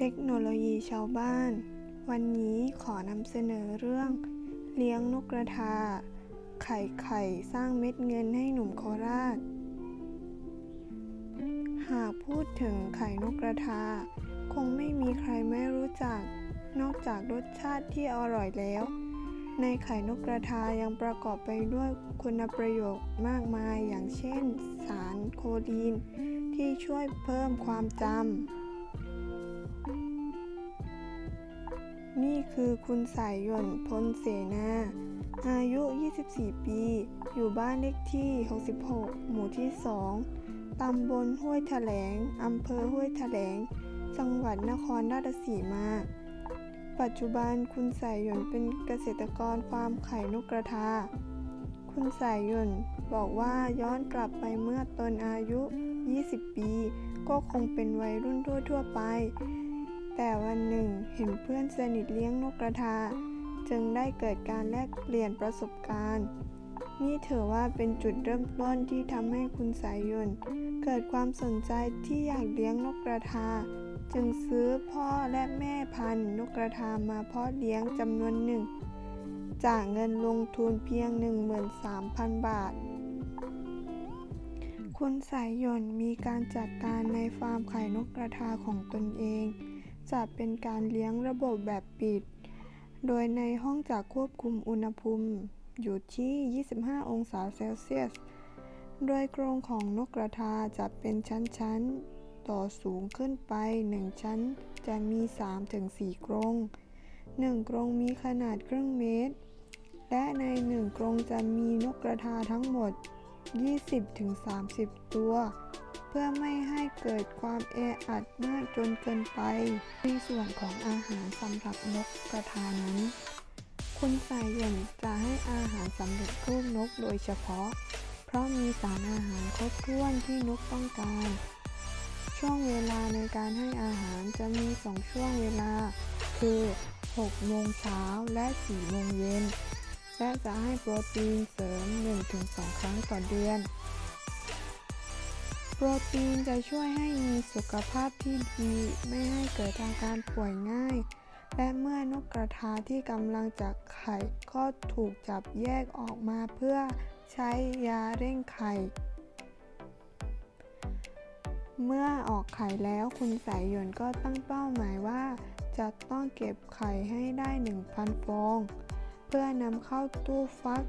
เทคโนโลยีชาวบ้าน วันนี้ขอนำเสนอเรื่อง เลี้ยงนกกระทา ไข่ไข่สร้างเม็ดเงินให้หนุ่มโคราช หากพูดถึงไข่นกกระทา คงไม่มีใครไม่รู้จัก นอกจากรสชาติที่อร่อยแล้ว ในไข่นกกระทายังประกอบไปด้วยคุณประโยชน์มากมายอย่างเช่น สารโคลีน ที่ช่วยเพิ่มความจำ นี่คือคุณสายหย่นพลเสนา อายุ 24 ปี อยู่บ้านเลขที่ 66 หมู่ที่ 2 ตำบลห้วยแถลง อำเภอห้วยแถลง จังหวัดนครราชสีมา ปัจจุบันคุณสายหย่นเป็นเกษตรกรฟาร์มไข่นกกระทา คุณสายหย่นบอกว่าย้อนกลับไปเมื่อตนอายุ 20 ปี ก็คงเป็นวัยรุ่นทั่วๆไป แต่วันหนึ่งเห็นเพื่อนสนิทเลี้ยงนกกระทา จึงได้เกิดการแลกเปลี่ยนประสบการณ์ นี่ถือว่าเป็นจุดเริ่มต้นที่ทำให้คุณสายยนเกิดความสนใจที่อยากเลี้ยงนกกระทา จึงซื้อพ่อและแม่พันธุ์นกกระทามาเพาะเลี้ยงจำนวนหนึ่ง จากเงินลงทุนเพียง 13,000 บาทคุณสายยนมีการจัดการในฟาร์มไข่นกกระทาของตนเอง จะเป็นการเลี้ยงระบบแบบปิด โดยในห้องจะควบคุมอุณหภูมิอยู่ที่ 25 องศาเซลเซียส โดยกรงของนกกระทาจะเป็นชั้นๆ ต่อสูงขึ้นไป 1 ชั้นจะมี 3-4 กรง 1 กรงมีขนาดครึ่งเมตร และใน 1 กรงจะมีนกกระทาทั้งหมด 20-30 ตัว พื่อไม่ให้เกิดความแออัดมากจนเกินไป ในส่วนของอาหารสำหรับนกกระทานั้น คุณสายหย่นจะให้อาหารสำเร็จรูปนกโดยเฉพาะ เพราะมีสารอาหารครบถ้วนที่นกต้องการ ช่วงเวลาในการให้อาหารจะมี2ช่วงเวลา คือ6โมงเช้าและ4โมงเย็น และจะให้โปรตีนเสริม 1-2 ครั้งต่อเดือน รตีนจะช่วยให้มีสุขภาพที่ดี ไม่ให้เกิดอาการป่วยง่าย และเมื่อนกกระทาที่กำลังจะไข่ก็ถูกจับแยกออกมาเพื่อใช้ยาเร่งไข่ เมื่อออกไข่แล้วคุณสายหยนก็ตั้งเป้าหมายว่า จะต้องเก็บไข่ให้ได้ 1,000 ฟอง เพื่อนำเข้าตู้ฟัก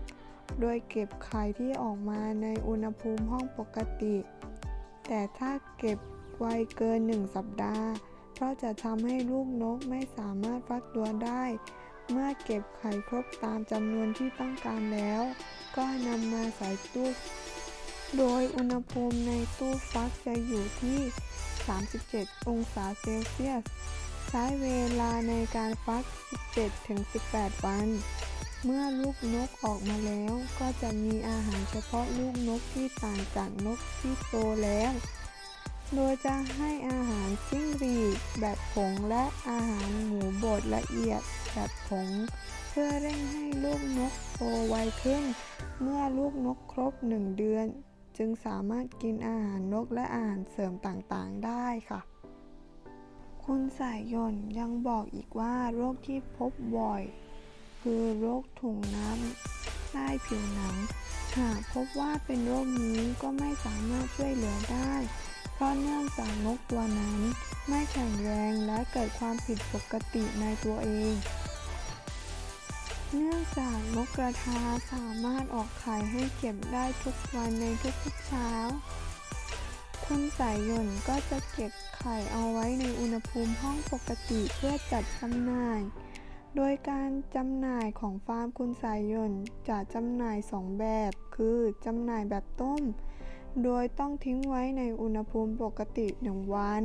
โดยเก็บไข่ที่ออกมาในอุณหภูมิห้องปกติ แต่ถ้าเก็บไวเกิน 1 สัปดาห์ เพราะจะทำให้ลูกนกไม่สามารถฟักตัวได้ เมื่อเก็บไข่ครบตามจำนวนที่ต้องการแล้ว ก็นำมาใส่ตู้โดยอุณหภูมิในตู้ฟักจะอยู่ที่ 37 องศาเซลเซียส ใช้เวลาในการฟัก 17-18 วัน เมื่อลูกนกออกมาแล้วก็จะมีอาหารเฉพาะลูกนกที่ต่างจากนกที่โตแล้ว โดยจะให้อาหารจิ้งหรีดแบบผงและอาหารหมูบดละเอียดแบบผง เพื่อเร่งให้ลูกนกโตไวขึ้น เมื่อลูกนกครบ1เดือน จึงสามารถกินอาหารนกและอาหารเสริมต่างๆ ได้ค่ะคุณสายยนยังบอกอีกว่าโรคที่พบบ่อย คือโรคถุงน้ำใต้ผิวหนัง หากพบว่าเป็นโรคนี้ก็ไม่สามารถช่วยเหลือได้ เพราะเนื่องจากนกตัวนั้น ไม่แข็งแรงและเกิดความผิดปกติในตัวเอง เนื่องจากนกกระทาสามารถออกไข่ให้เก็บได้ทุกวันในทุกๆเช้า คุณสายหย่นก็จะเก็บไข่เอาไว้ในอุณหภูมิห้องปกติเพื่อจัดจำหน่าย โดยการจำหน่ายของฟาร์มคุณสายหย่นจะจำหน่าย 2 แบบ คือจำหน่ายแบบต้ม โดยต้องทิ้งไว้ในอุณหภูมิปกติ 1 วัน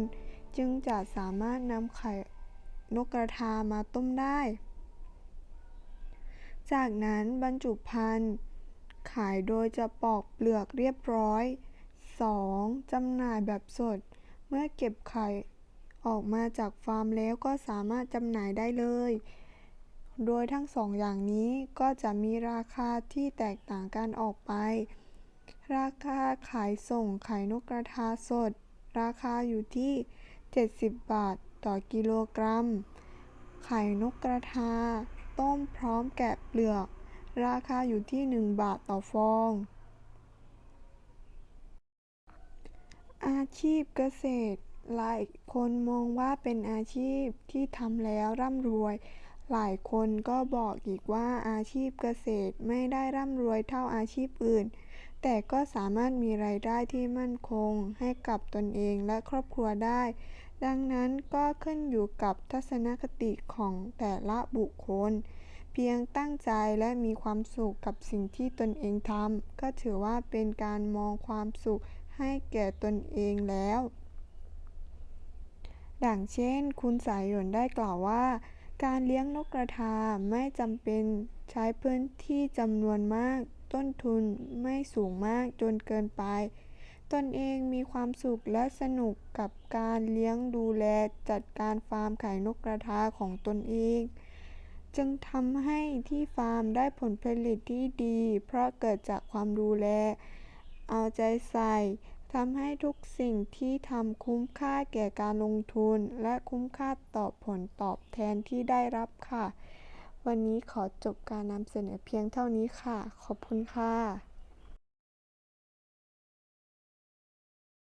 จึงจะสามารถนำไข่นกกระทามาต้มได้ จากนั้นบรรจุภัณฑ์ขายโดยจะปอกเปลือกเรียบร้อย 2. จำหน่ายแบบสด เมื่อเก็บไข่ออกมาจากฟาร์มแล้วก็สามารถจำหน่ายได้เลย โดยทั้งสองอย่างนี้ก็จะมีราคาที่แตกต่างกันออกไป ราคาขายส่งไข่นกกระทาสด ราคาอยู่ที่ 70 บาทต่อกิโลกรัม ไข่นกกระทา ต้มพร้อมแกะเปลือก ราคาอยู่ที่ 1 บาทต่อฟอง อาชีพเกษตร หลายคนมองว่าเป็นอาชีพที่ทำแล้วร่ำรวย หลายคนก็บอกอีกว่าอาชีพเกษตรไม่ได้ร่ำรวยเท่าอาชีพอื่น แต่ก็สามารถมีรายได้ที่มั่นคงให้กับตนเองและครอบครัวได้ ดังนั้นก็ขึ้นอยู่กับทัศนคติของแต่ละบุคคล เพียงตั้งใจและมีความสุขกับสิ่งที่ตนเองทำก็ถือว่าเป็นการมองความสุขให้แก่ตนเองแล้ว ดังเช่น คุณสายหยนได้กล่าวว่า การเลี้ยงนกกระทาไม่จำเป็นใช้พื้นที่จำนวนมาก ต้นทุนไม่สูงมากจนเกินไป ตนเองมีความสุขและสนุกกับการเลี้ยงดูแลจัดการฟาร์มไข่นกกระทาของตนเอง จึงทำให้ที่ฟาร์มได้ผลผลิตที่ดี เพราะเกิดจากความดูแล เอาใจใส่ ทำให้ทุกสิ่งที่ทำคุ้มค่าแก่การลงทุน และคุ้มค่าต่อผลตอบแทนที่ได้รับค่ะ วันนี้ขอจบการนำเสนอเพียงเท่านี้ค่ะ ขอบคุณค่ะ